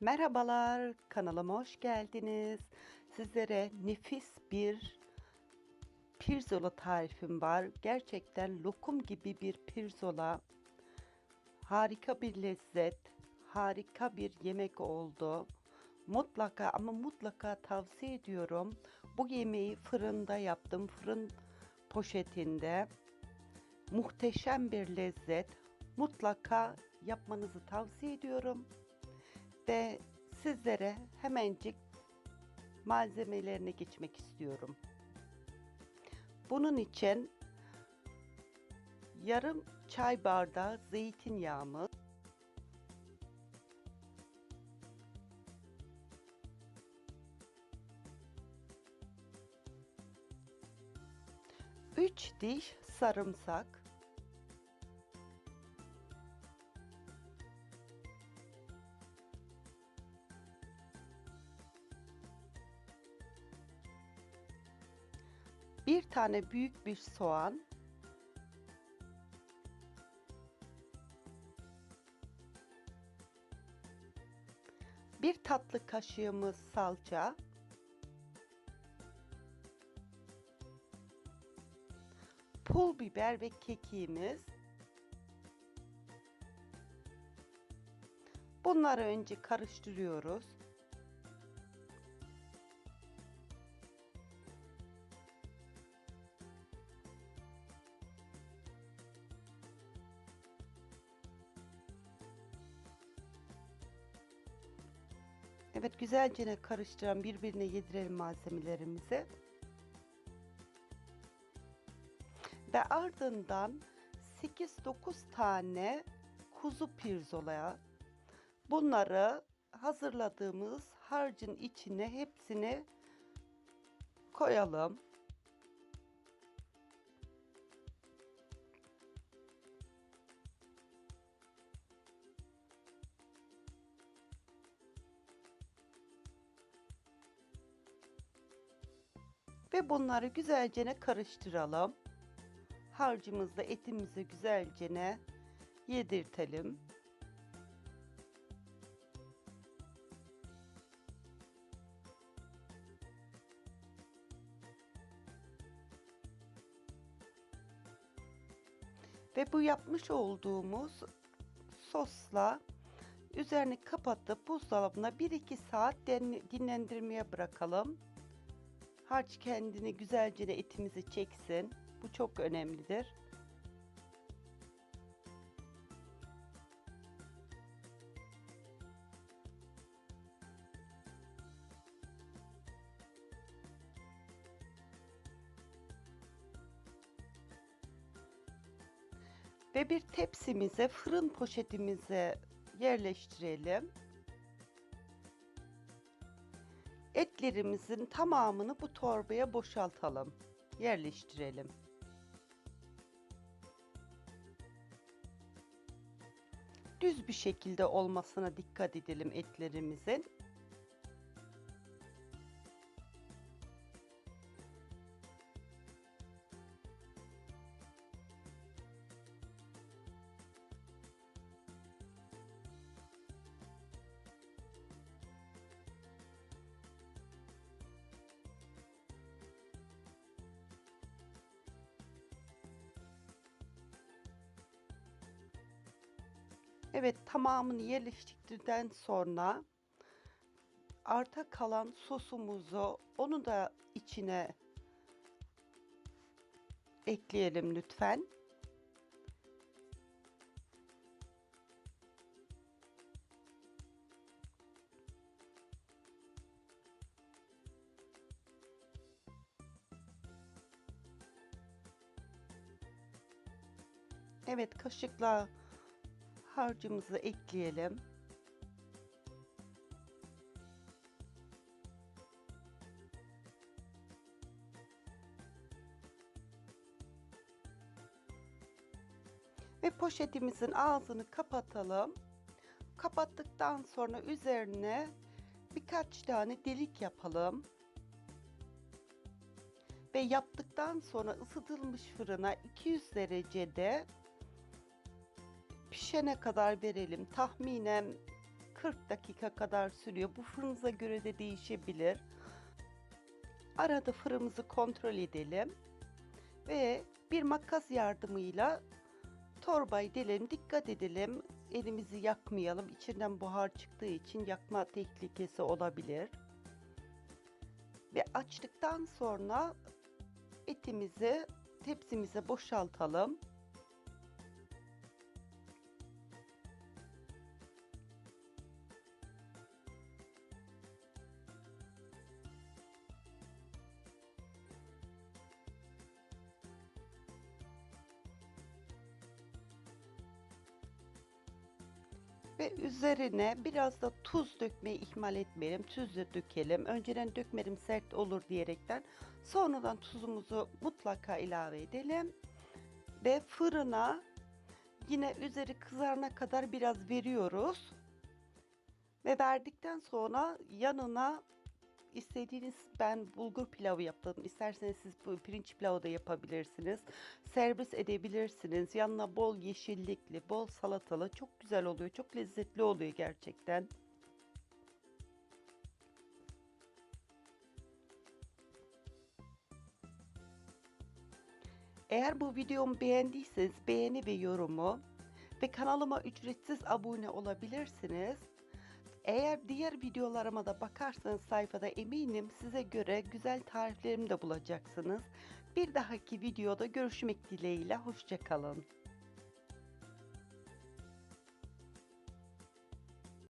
Merhabalar, kanalıma hoş geldiniz. Sizlere nefis bir pirzola tarifim var. Gerçekten lokum gibi bir pirzola. Harika bir lezzet, harika bir yemek oldu. Mutlaka ama mutlaka tavsiye ediyorum. Bu yemeği fırında yaptım. Fırın poşetinde. Muhteşem bir lezzet. Mutlaka yapmanızı tavsiye ediyorum ve sizlere hemencik malzemelerine geçmek istiyorum. Bunun için yarım çay bardağı zeytinyağımız, üç diş sarımsak, bir tane büyük bir soğan, bir tatlı kaşığımız salça, pul biber ve kekiğimiz. Bunları önce karıştırıyoruz. Evet güzelce karıştıran birbirine yedirelim malzemelerimizi. Ve ardından 8-9 tane kuzu pirzolaya bunları hazırladığımız harcın içine hepsini koyalım. Ve bunları güzelce karıştıralım. Harcımızla etimizi güzelce yedirtelim. Ve bu yapmış olduğumuz sosla üzerini kapatıp buzdolabına 1-2 saat dinlendirmeye bırakalım. Harç kendini güzelce etimizi çeksin. Bu çok önemlidir. Ve bir tepsimize, fırın poşetimize yerleştirelim. Etlerimizin tamamını bu torbaya boşaltalım. Yerleştirelim. Düz bir şekilde olmasına dikkat edelim etlerimizin. Evet tamamını yerleştirdikten sonra arta kalan sosumuzu onu da içine ekleyelim lütfen. Evet kaşıkla harcımızı ekleyelim. Ve poşetimizin ağzını kapatalım. Kapattıktan sonra üzerine birkaç tane delik yapalım. Ve yaptıktan sonra ısıtılmış fırına 200 derecede pişene kadar verelim. Tahminen 40 dakika kadar sürüyor. Bu fırınıza göre de değişebilir. Arada fırınımızı kontrol edelim ve bir makas yardımıyla torbayı delelim. Dikkat edelim. Elimizi yakmayalım. İçinden buhar çıktığı için yakma tehlikesi olabilir. Ve açtıktan sonra etimizi tepsimize boşaltalım. Ve üzerine biraz da tuz dökmeyi ihmal etmeyelim. Tuz dökelim. Önceden dökmedim sert olur diyerekten. Sonradan tuzumuzu mutlaka ilave edelim. Ve fırına yine üzeri kızarana kadar biraz veriyoruz. Ve verdikten sonra yanına istediğiniz ben bulgur pilavı yaptım. İsterseniz siz bu pirinç pilavı da yapabilirsiniz. Servis edebilirsiniz. Yanına bol yeşillikli, bol salatalı çok güzel oluyor. Çok lezzetli oluyor gerçekten. Eğer bu videomu beğendiyseniz beğeni ve yorumu ve kanalıma ücretsiz abone olabilirsiniz. Eğer diğer videolarıma da bakarsanız sayfada eminim size göre güzel tariflerimi de bulacaksınız. Bir dahaki videoda görüşmek dileğiyle hoşçakalın.